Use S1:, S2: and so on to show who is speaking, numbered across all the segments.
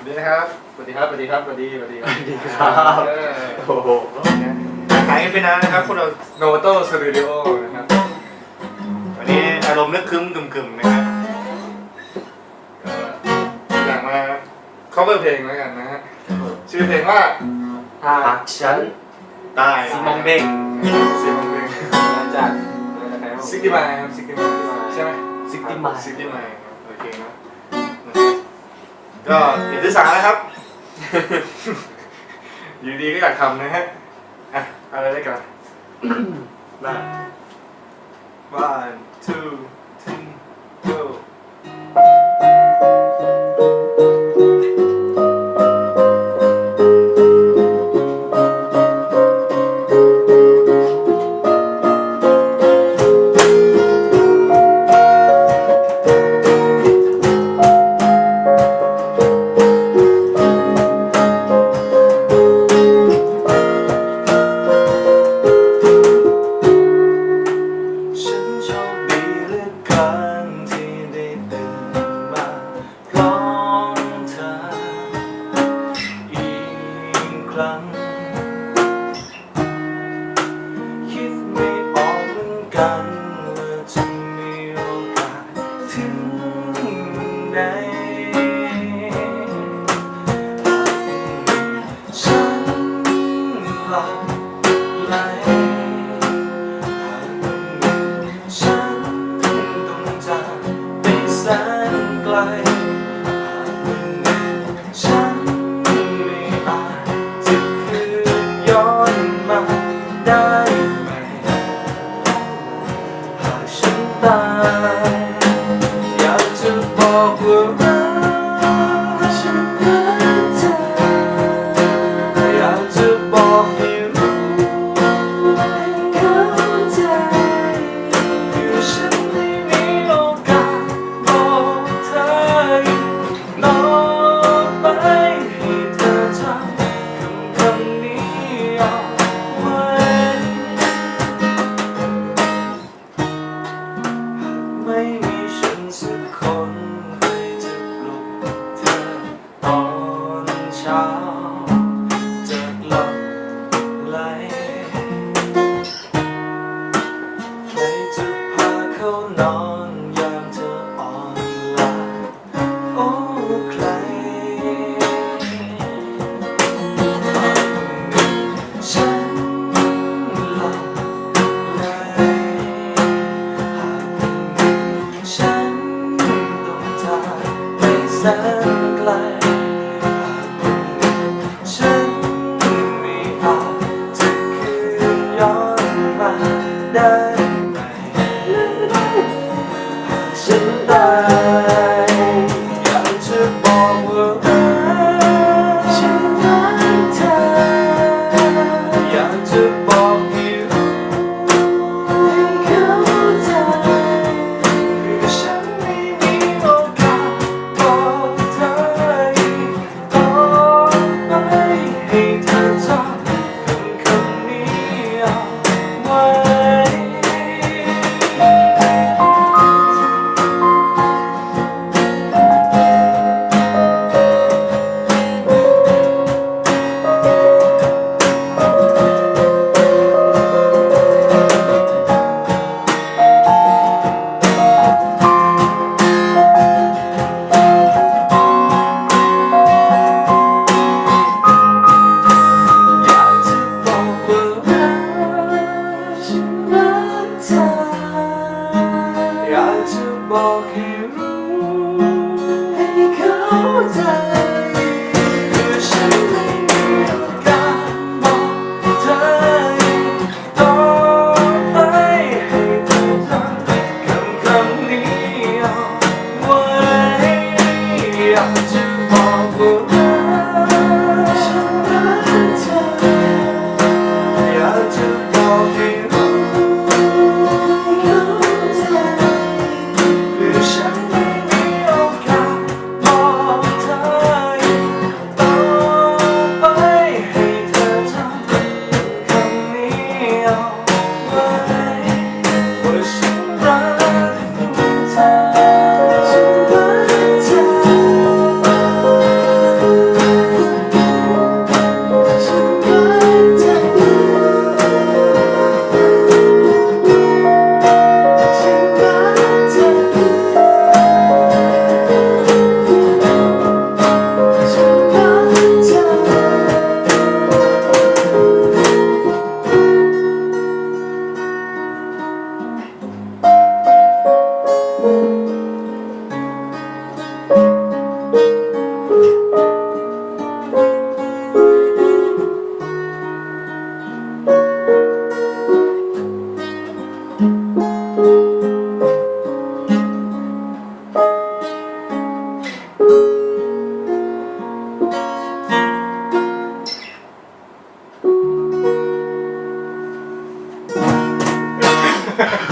S1: สวัสดีนะครับ สวัสดีครับ สวัสดีครับ สวัสดี สวัสดีครับ
S2: สวัสดีครับ
S1: เออ
S2: โอ้โห
S1: หายกันไปนานนะครับพวกเราโนโต้สตูดิโอนะครับ วันนี้อารมณ์นึกครึ้มกึ่มๆนะครับเอ่ออยากมา cover เพลงแล้วกันนะฮะ ชื่อเพลงว่า
S2: หากฉัน
S1: ตาย
S2: ซีมองเบง
S1: ซีมองเบง
S2: มาจาก
S1: ซิกตี้มายครับซิกตี้มายใช่ไหม
S2: ซิกตี้มาย
S1: ซิกตี้มายโอเคนะ ก็อย่าถือสานะครับ อยู่ดีก็อยากทำนะฮะ อะเอะไรได้กันได้ one two
S2: ฝันว่าจะมีโอกาสถึงไหนฉันหลับไหลหากฉันต้องจากไปแสนไกล อยากจะบอกว่า เ to
S1: Balkan Room.
S2: Hey, come down.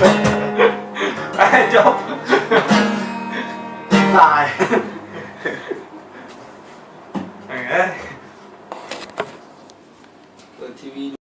S2: Thank you.